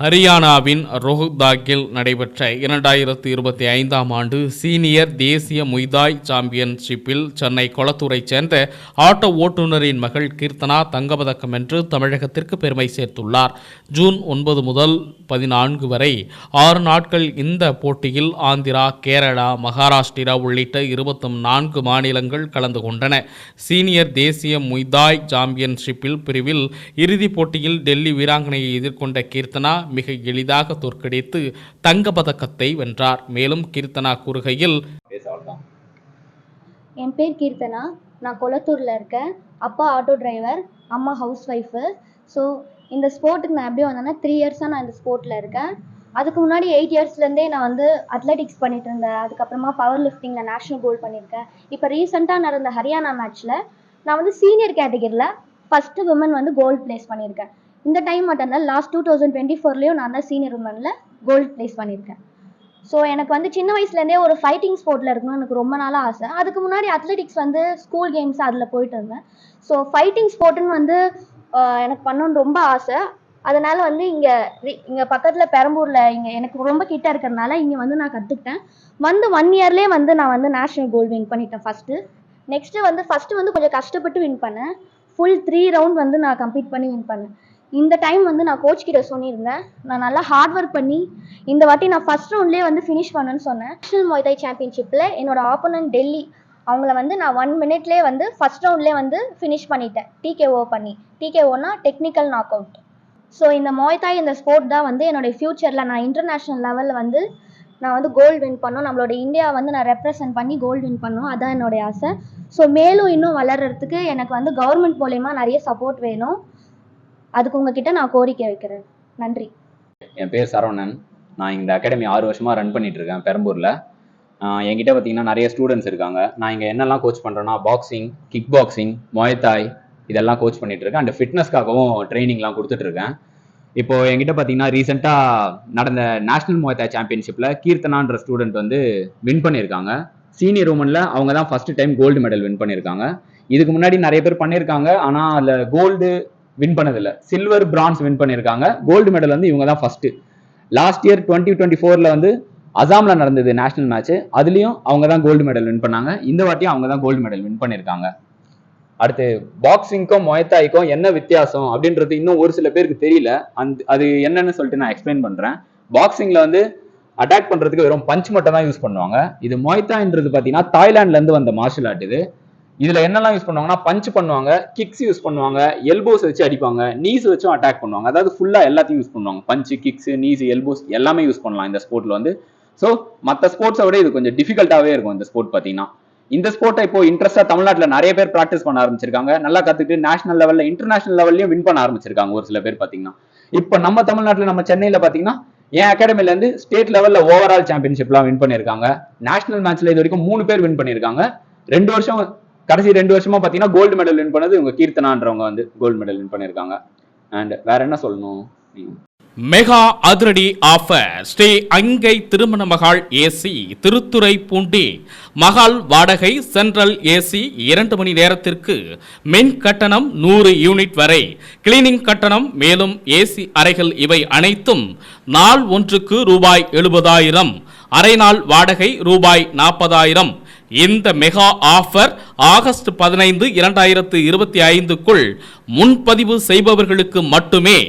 ஹரியானாவின் ரோஹ்தாக்கில் நடைபெற்ற இரண்டாயிரத்து இருபத்தி ஐந்தாம் ஆண்டு சீனியர் தேசிய முய்தாய் சாம்பியன்ஷிப்பில் சென்னை கொளத்தூரைச் சேர்ந்த ஆட்டோ ஓட்டுநரின் மகள் கீர்த்தனா தங்கப்பதக்கம் என்று தமிழகத்திற்கு பெருமை சேர்த்துள்ளார். ஜூன் ஒன்பது முதல் பதினான்கு வரை ஆறு நாட்கள் இந்த போட்டியில் ஆந்திரா கேரளா மகாராஷ்டிரா உள்ளிட்ட இருபத்தி நான்கு மாநிலங்கள் கலந்து கொண்டன. சீனியர் தேசிய முய்தாய் சாம்பியன்ஷிப்பில் பிரிவில் இறுதிப் போட்டியில் டெல்லி வீராங்கனையை எதிர்கொண்ட கீர்த்தனா மிக எளிதாக தோற்கடித்து தங்கப் பதக்கத்தை வென்றார். மேலும் கீர்த்தனா கூறுகையில் என் பேர் கீர்த்தனா. நான் கொளத்தூரில் இருக்கேன். அப்பா ஆட்டோ டிரைவர் அம்மா ஹவுஸ் ஒய்ஃபு ஸோ இந்த ஸ்போர்ட்டுக்கு நான் எப்படி வந்தேன்னா த்ரீ இயர்ஸாக நான் இந்த ஸ்போர்ட்டில் இருக்கேன். அதுக்கு முன்னாடி எயிட் இயர்ஸ்லேருந்தே நான் வந்து அத்லெட்டிக்ஸ் பண்ணிட்டு இருந்தேன். அதுக்கப்புறமா பவர் லிஃப்டிங்கில் நேஷ்னல் கோல்டு பண்ணியிருக்கேன். இப்போ ரீசெண்டாக நடந்த ஹரியானா மேட்ச்சில் நான் வந்து சீனியர் கேட்டகரியில் ஃபஸ்ட்டு விமன் வந்து கோல்டு ப்ளேஸ் பண்ணியிருக்கேன். இந்த டைம் மட்டும் இல்லை லாஸ்ட் டூ தௌசண்ட் டுவெண்ட்டி ஃபோர்லேயும் நான் தான் சீனியர் உமனில் கோல்டு ப்ளேஸ் பண்ணியிருக்கேன். ஸோ எனக்கு வந்து சின்ன வயசுலேருந்தே ஒரு ஃபைட்டிங் ஸ்போர்ட்டில் இருக்கணும்னு எனக்கு ரொம்ப நாளாக ஆசை. அதுக்கு முன்னாடி அத்லெட்டிக்ஸ் வந்து ஸ்கூல் கேம்ஸ் அதில் போயிட்டு இருந்தேன். ஸோ ஃபைட்டிங் ஸ்போர்ட்டுன்னு வந்து எனக்கு பண்ணணும்னு ரொம்ப ஆசை. அதனால வந்து இங்கே இங்கே பக்கத்தில் பெரம்பூரில் இங்கே எனக்கு ரொம்ப கிட்ட இருக்கிறதுனால இங்கே வந்து நான் கற்றுக்கிட்டேன் வந்து ஒன் இயர்லேயே வந்து நான் வந்து நேஷ்னல் கோல்டு வின் பண்ணிட்டேன் ஃபஸ்ட்டு நெக்ஸ்ட்டு வந்து ஃபஸ்ட்டு வந்து கொஞ்சம் கஷ்டப்பட்டு வின் பண்ணேன். ஃபுல் த்ரீ ரவுண்ட் வந்து நான் கம்ப்ளீட் பண்ணி வின் பண்ணேன். இந்த டைம் வந்து நான் கோச் கிட்ட சொல்லியிருந்தேன் நான் நல்லா ஹார்ட் ஒர்க் பண்ணி இந்த வாட்டி நான் ஃபர்ஸ்ட் ரவுண்ட்லேயே வந்து ஃபினிஷ் பண்ணேன்னு சொன்னேன். நேஷனல் மொய்தாய் சாம்பியன்ஷிப்பில் என்னோட ஆப்போனன்ட் டெல்லி. அவங்கள வந்து நான் ஒன் மினிட்லேயே வந்து ஃபர்ஸ்ட் ரவுண்ட்லேயே வந்து ஃபினிஷ் பண்ணிட்டேன். டிகேஓ பண்ணி. டிகேஓனா டெக்னிக்கல் நாக் அவுட் ஸோ இந்த மொய்தாய் இந்த ஸ்போர்ட் தான் வந்து என்னோடய ஃப்யூச்சரில் நான் இன்டர்நேஷ்னல் லெவலில் வந்து நான் வந்து கோல்டு வின் பண்ணணும். நம்மளோட இந்தியா வந்து நான் ரெப்ரசன்ட் பண்ணி கோல்டு வின் பண்ணணும். அதான் என்னுடைய ஆசை. ஸோ மேலும் இன்னும் வளர்கிறதுக்கு எனக்கு வந்து கவர்மெண்ட் மூலயமா நிறைய சப்போர்ட் வேணும். அதுக்கு உங்ககிட்ட நான் கோரிக்கை வைக்கிறேன். நன்றி. என் பேர் சரவணன். நான் இந்த அகாடமி ஆறு வருஷமாக ரன் பண்ணிட்டு இருக்கேன் பெரம்பூரில் என்கிட்ட பார்த்தீங்கன்னா நிறைய ஸ்டூடெண்ட்ஸ் இருக்காங்க. நான் இங்கே என்னெல்லாம் கோச் பண்ணுறேன்னா பாக்ஸிங் கிக் பாக்ஸிங் மொயத்தாய் இதெல்லாம் கோச் பண்ணிட்டு இருக்கேன் அண்ட் ஃபிட்னஸ்க்காகவும் ட்ரைனிங்லாம் கொடுத்துட்ருக்கேன் இப்போ என்கிட்ட பார்த்தீங்கன்னா ரீசெண்டாக நடந்த நேஷனல் மொயத்தாய் சாம்பியன்ஷிப்பில் கீர்த்தனான்ற ஸ்டூடெண்ட் வந்து வின் பண்ணியிருக்காங்க. சீனியர் உமனில் அவங்க தான் first time gold medal win பண்ணியிருக்காங்க. இதுக்கு முன்னாடி நிறைய பேர் பண்ணியிருக்காங்க. ஆனால் அதில் கோல்டு வின் பண்ணதில்லை. சில்வர் பிரான்ஸ் வின் பண்ணியிருக்காங்க கோல்டு மெடல் வந்து இவங்க தான் first last year twenty twenty ஃபோரில் வந்து அசாம்ல நடந்தது நேஷனல் மேட்ச் அதுலேயும் அவங்க தான் கோல்டு மெடல் வின் பண்ணாங்க. இந்த வாட்டியும் அவங்க தான் கோல்டு மெடல் வின் பண்ணியிருக்காங்க அடுத்து பாக்ஸிங்க்கும் மொயத்தாய்க்கும் என்ன வித்தியாசம் அப்படின்றது இன்னும் ஒரு சில பேருக்கு தெரியல. அந்த அது என்னன்னு சொல்லிட்டு நான் எக்ஸ்பிளைன் பண்ணுறேன் பாக்ஸிங்கில் வந்து அட்டாக் பண்ணுறதுக்கு வெறும் பஞ்ச் மட்டும் தான் யூஸ் பண்ணுவாங்க. இது மொய்தான்றது பார்த்தீங்கன்னா தாய்லாண்ட்லேருந்து வந்த மார்ஷல் ஆர்ட் இது. இதுல என்னெல்லாம் யூஸ் பண்ணுவாங்கன்னா பஞ்ச் பண்ணுவாங்க கிக்ஸ் யூஸ் பண்ணுவாங்க எல்போஸ் வச்சு அடிப்பாங்க நீஸ் வச்சும் அட்டாக் பண்ணுவாங்க. அதாவது ஃபுல்லா எல்லாத்தையும் யூஸ் பண்ணுவாங்க. பஞ்ச் கிக்ஸ் நீஸ் எல்போஸ் எல்லாமே யூஸ் பண்ணலாம் இந்த ஸ்போர்ட்ல வந்து. ஸோ மற்ற ஸ்போர்ட்ஸை விட இது கொஞ்சம் டிஃபிகல்ட்டாவே இருக்கும் இந்த ஸ்போர்ட் பார்த்தீங்கன்னா இந்த ஸ்போர்ட்டை இப்போ இன்ட்ரெஸ்டா தமிழ்நாட்டில் நிறைய பேர் ப்ராக்டிஸ் பண்ண ஆரம்பிச்சிருக்காங்க. நல்லா கத்துக்கிட்டு நேஷனல் லெவல்ல இன்டர்நேஷனல் லெவல்லையும் வின் பண்ண ஆரம்பிச்சிருக்காங்க ஒரு சில பேர் பார்த்தீங்கன்னா இப்போ நம்ம தமிழ்நாட்டில் நம்ம சென்னையில் பார்த்தீங்கன்னா என் அகாடமில இருந்து ஸ்டேட் லெவல்ல ஓவரால் சாம்பியன்ஷிப்லாம் வின் பண்ணியிருக்காங்க நேஷனல் மேட்ச்ல இது வரைக்கும் மூணு பேர் வின் பண்ணியிருக்காங்க ரெண்டு வருஷம் கடைசி ரெண்டு வருஷமா பார்த்தீங்கன்னா கோல்டு மெடல் வின் பண்ணது இவங்க கீர்த்தனான்றவங்க வந்து கோல்டு மெடல் வின் பண்ணியிருக்காங்க. அண்ட் வேற என்ன சொல்லணும்? மெகா அதிரடி ஆஃபர். ஸ்ரீ அங்கை திருமண மகால் ஏசி திருத்துறை பூண்டி. மகால் வாடகை சென்ட்ரல் ஏசி இரண்டு மணி நேரத்திற்கு. மின் கட்டணம் நூறு யூனிட் வரை. கிளீனிங் கட்டணம் மேலும் ஏசி அறைகள் இவை அனைத்தும் நாள் ஒன்றுக்கு ரூபாய் எழுபதாயிரம். அரை நாள் வாடகை ரூபாய் நாற்பதாயிரம். இந்த மெகா ஆஃபர் ஆகஸ்ட் பதினைந்து இரண்டாயிரத்து இருபத்தி ஐந்துக்குள் முன்பதிவு செய்பவர்களுக்கு மட்டுமே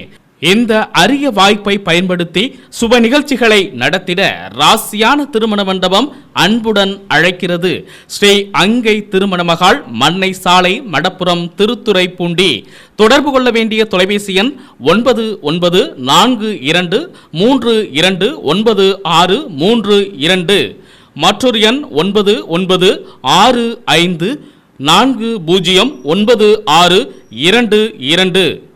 இந்த அரிய வாய்ப்பை பயன்படுத்தி சுப நிகழ்ச்சிகளை நடத்திட ராசியான திருமண மண்டபம் அன்புடன் அழைக்கிறது. ஸ்ரீ அங்கை திருமண மகால் மண்ணை சாலை மடப்புறம் திருத்துறைப்பூண்டி. தொடர்பு கொள்ள வேண்டிய தொலைபேசி எண் ஒன்பது ஒன்பது நான்கு இரண்டு மூன்று இரண்டு ஒன்பது ஆறு மூன்று இரண்டு. மற்றொரு எண் ஒன்பது ஒன்பது ஆறு ஐந்து நான்கு பூஜ்ஜியம் ஒன்பது ஆறு இரண்டு இரண்டு.